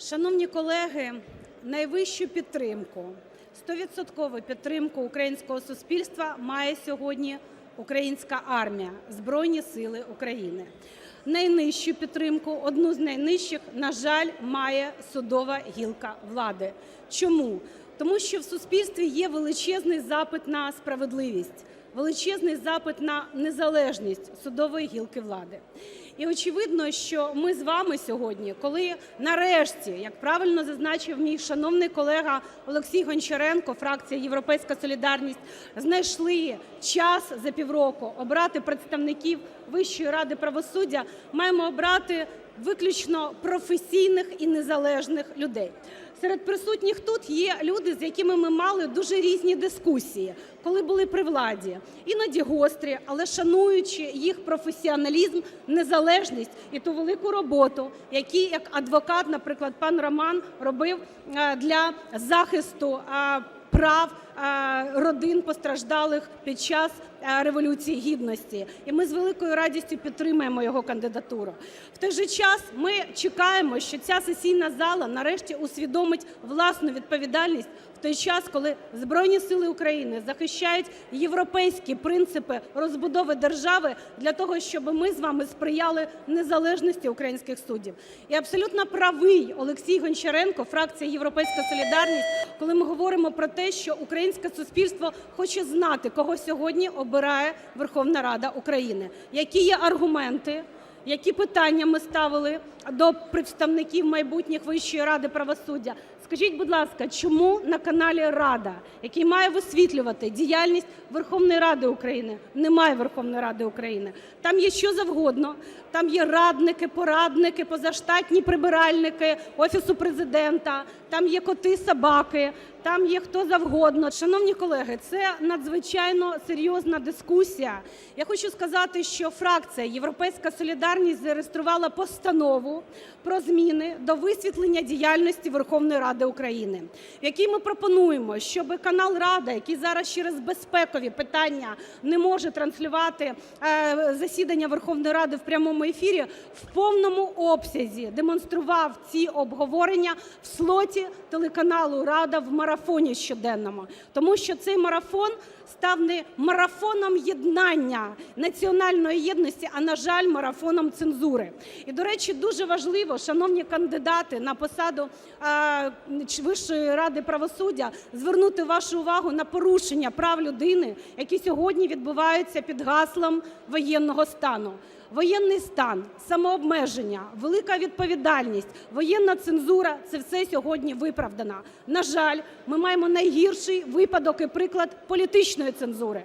Шановні колеги, найвищу підтримку, стовідсоткову підтримку українського суспільства має сьогодні українська армія, Збройні Сили України. Найнижчу підтримку, одну з найнижчих, на жаль, має судова гілка влади. Чому? Тому що в суспільстві є величезний запит на справедливість, величезний запит на незалежність судової гілки влади. І очевидно, що ми з вами сьогодні, коли нарешті, як правильно зазначив мій шановний колега Олексій Гончаренко, фракція "Європейська солідарність", знайшли час за півроку обрати представників Вищої ради правосуддя, маємо обрати виключно професійних і незалежних людей. Серед присутніх тут є люди, з якими ми мали дуже різні дискусії, коли були при владі, іноді гострі, але шануючи їх професіоналізм, незалежність і ту велику роботу, яку як адвокат, наприклад, пан Роман робив е, для захисту е, прав е, родин постраждалих під час Революції Гідності. І ми з великою радістю підтримуємо його кандидатуру. В той же час ми чекаємо, що ця сесійна зала нарешті усвідомить власну відповідальність в той час, коли Збройні Сили України захищають європейські принципи розбудови держави для того, щоб ми з вами сприяли незалежності українських суддів. І абсолютно правий Олексій Гончаренко, фракція "Європейська солідарність", коли ми говоримо про те, що українське суспільство хоче знати, кого сьогодні обирає Верховна Рада України, які є аргументи, які питання ми ставили до представників майбутніх Вищої ради правосуддя. Скажіть, будь ласка, чому на каналі "Рада", який має висвітлювати діяльність Верховної Ради України, немає Верховної Ради України? Там є що завгодно, там є радники, порадники, позаштатні прибиральники Офісу Президента, там є коти, собаки, там є хто завгодно. Шановні колеги, це надзвичайно серйозна дискусія. Я хочу сказати, що фракція "Європейська солідарність" зареєструвала постанову про зміни до висвітлення діяльності Верховної Ради України, в якій ми пропонуємо, щоб канал "Рада", який зараз через безпекові питання не може транслювати е, засідання Верховної Ради в прямому ефірі, в повному обсязі демонстрував ці обговорення в слоті телеканалу "Рада" в марафоні щоденному. Тому що цей марафон став не марафоном єднання, національної єдності, а, на жаль, марафоном цензури. І, до речі, дуже важливо, шановні кандидати на посаду Вищої ради правосуддя, звернути вашу увагу на порушення прав людини, які сьогодні відбуваються під гаслом воєнного стану. Воєнний стан, самообмеження, велика відповідальність, воєнна цензура – це все сьогодні виправдано. На жаль, ми маємо найгірший випадок і приклад політичної цензури.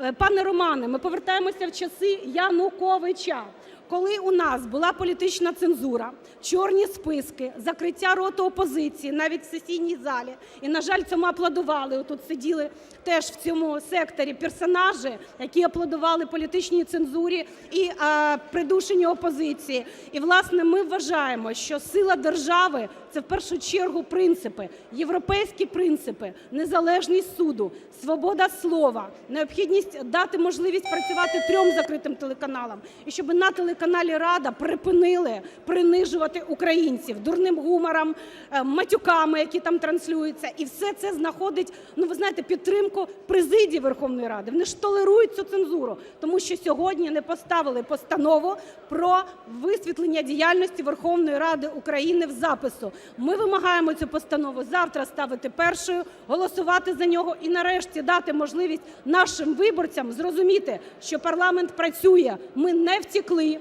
Е, Пане Романе, ми повертаємося в часи Януковича, коли у нас була політична цензура, чорні списки, закриття роту опозиції навіть в сесійній залі. І, на жаль, цьому аплодували. Отут сиділи теж в цьому секторі персонажі, які аплодували політичній цензурі і придушенню опозиції. І, власне, ми вважаємо, що сила держави – це в першу чергу принципи, європейські принципи, незалежність суду, свобода слова, необхідність дати можливість працювати трьом закритим телеканалам. І щоб на телеканалі "Рада" припинили принижувати українців дурним гумором, е, матюками, які там транслюються. І все це знаходить, ну, ви знаєте, підтримку президії Верховної Ради. Вони ж толерують цю цензуру, тому що сьогодні не поставили постанову про висвітлення діяльності Верховної Ради України в запису. Ми вимагаємо цю постанову завтра ставити першою, голосувати за нього і нарешті дати можливість нашим виборцям зрозуміти, що парламент працює, ми не втекли.